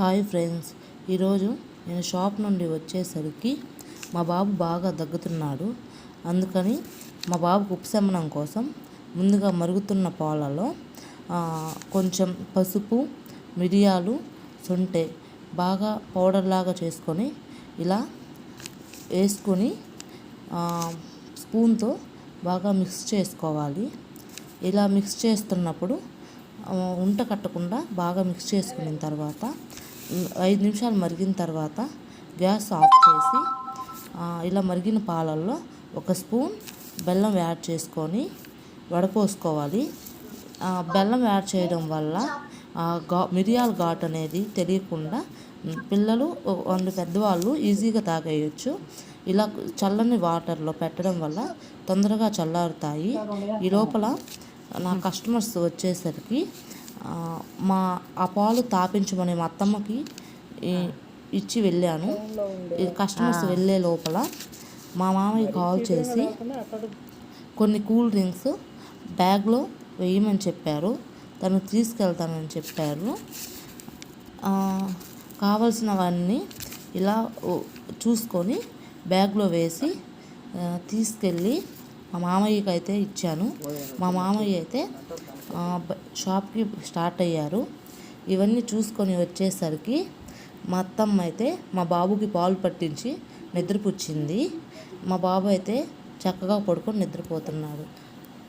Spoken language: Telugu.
Hi friends. ఈరోజు నేను షాప్ నుండి వచ్చేసరికి మా బాబు బాగా దగ్గుతున్నాడు. అందుకని మా బాబుకు ఉపశమనం కోసం ముందుగా మరుగుతున్న పాలలో కొంచెం పసుపు మిరియాలు సొంటె బాగా పౌడర్ లాగా చేసుకొని ఇలా వేసుకొని స్పూన్తో బాగా మిక్స్ చేసుకోవాలి. ఇలా మిక్స్ చేస్తున్నప్పుడు ఉంట కట్టకుండా బాగా మిక్స్ చేసుకున్న తర్వాత ఐదు నిమిషాలు మరిగిన తర్వాత గ్యాస్ ఆఫ్ చేసి ఇలా మరిగిన పాలల్లో ఒక స్పూన్ బెల్లం యాడ్ చేసుకొని వడపోసుకోవాలి. బెల్లం యాడ్ చేయడం వల్ల గా మిరియాల ఘాట్ అనేది తెలియకుండా పిల్లలు వాళ్ళు పెద్దవాళ్ళు ఈజీగా తాగేయచ్చు. ఇలా చల్లని వాటర్లో పెట్టడం వల్ల తొందరగా చల్లారుతాయి. ఈ లోపల నా కస్టమర్స్ వచ్చేసరికి మా ఆ పాలు తాపించమని మా అత్తమ్మకి ఇచ్చి వెళ్ళాను. కస్టమర్స్ వెళ్ళే లోపల మా మామయ్య కాల్ చేసి కొన్ని కూల్ డ్రింక్స్ బ్యాగ్లో వేయమని చెప్పారు. తను తీసుకెళ్తానని చెప్పారు. కావలసినవన్నీ ఇలా చూసుకొని బ్యాగ్లో వేసి తీసుకెళ్ళి మా మామయ్యకి అయితే ఇచ్చాను. మా మామయ్య అయితే షాప్కి స్టార్ట్ అయ్యారు. ఇవన్నీ చూసుకొని వచ్చేసరికి మా అత్తమ్మ అయితే మా బాబుకి పాలు పట్టించి నిద్రపుచ్చింది. మా బాబు అయితే చక్కగా పడుకొని నిద్రపోతున్నాడు.